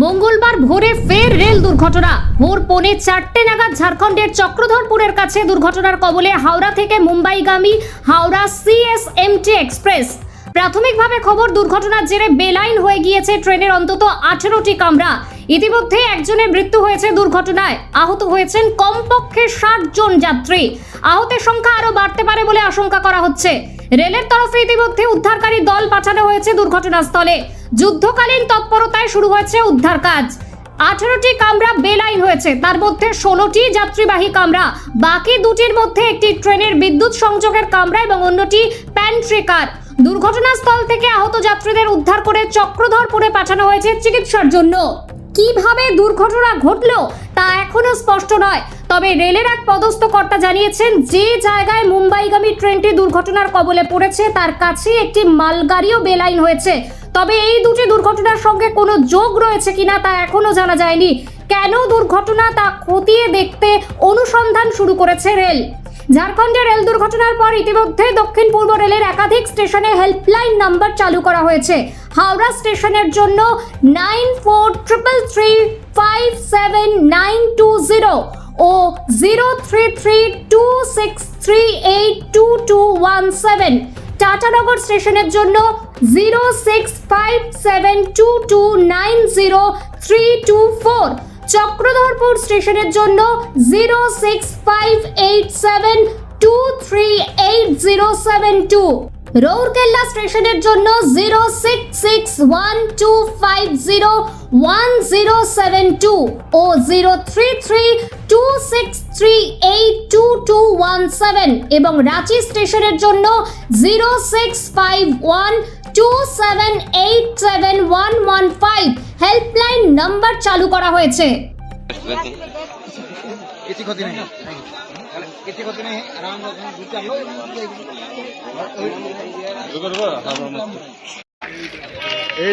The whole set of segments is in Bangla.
মঙ্গলবার ভোরে ফের রেল দুর্ঘটনা। ভোর পৌনে চারটে নাগাদ ঝাড়খণ্ডের চক্রধরপুরের কাছে দুর্ঘটনার কবলে হাওড়া থেকে মুম্বাইগামী হাওড়া সিএসএমটি এক্সপ্রেস প্রাথমিকভাবে খবর, দুর্ঘটনার জেরে বেলাইন হয়ে গিয়েছে ট্রেনের অন্তত আঠেরোটি কামরা। ইতিমধ্যে একজনের মৃত্যু হয়েছে দুর্ঘটনায়। আহত হয়েছেন কমপক্ষে ষাট জন যাত্রী। আহতের সংখ্যা আরও বাড়তে পারে বলে আশঙ্কা করা হচ্ছে। রেলের তরফে ইতিমধ্যে উদ্ধারকারী দল পাঠানো হয়েছে দুর্ঘটনাস্থলে। যুদ্ধকালীন তৎপরতায় শুরু হয়েছে উদ্ধার কাজ। আঠেরোটি কামরা বেলাইন হয়েছে, তার মধ্যে ষোলোটি যাত্রীবাহী কামরা। বাকি দুটির মধ্যে একটি ট্রেনের বিদ্যুৎ সংযোগের কামরা এবং অন্যটি প্যান্ট্রি কার। দুর্ঘটনাস্থল থেকে আহত যাত্রীদের উদ্ধার করে চক্রধরপুরে পাঠানো হয়েছে চিকিৎসার জন্য। কীভাবে দুর্ঘটনা ঘটলো তা এখনও স্পষ্ট নয়। তবে রেলের এক পদস্থ কর্তা জানিয়েছেন, যে জায়গায় মুম্বাইগামী ট্রেনটি দুর্ঘটনার কবলে পড়েছে, তার কাছে একটি মালগাড়িও বেলাইন হয়েছে। তবে এই দুটি দুর্ঘটনার সঙ্গে কোনো যোগ রয়েছে কিনা তা এখনও জানা যায়নি। কেন দুর্ঘটনা তা খতিয়ে দেখতে অনুসন্ধান শুরু করেছে রেল? ঝাড়খণ্ডে রেল দুর্ঘটনার পর ইতিমধ্যে দক্ষিণ পূর্ব রেলের একাধিক স্টেশনে হেল্পলাইন নাম্বার চালু করা হয়েছে। হাওড়া স্টেশনের জন্য nine four triple three five seven nine two zero. ও zero three three two six three eight two two one seven Tatanagar স্টেশনের জন্য zero six five seven two two nine zero three two four Chakradharpur স্টেশনের জন্য zero six five eight seven two three eight zero seven two Rourkela স্টেশনের জন্য zero six six one two five zero one zero seven two ও zero three three three eight two two one seven এবং রাঁচি স্টেশনের জন্য zero six five one two seven eight seven one one five helpline number চালু করা হয়েছে किसी क्षति नहीं किसी क्षति नहीं आराम से दूर कर लो এই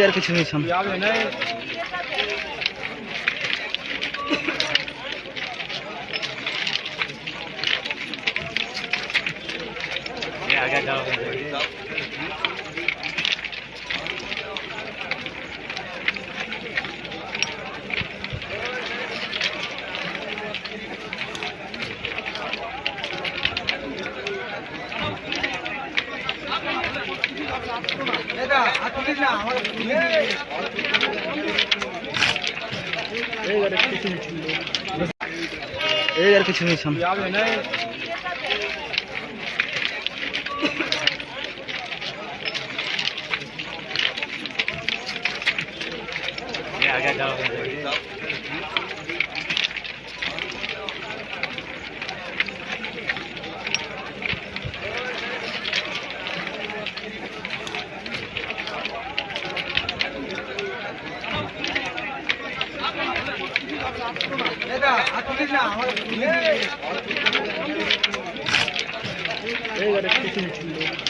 এই আর কিছু নেই এই আর কিছু নেই সামনে এটা হাত তুলিস না আমার এই আর কিছু নেই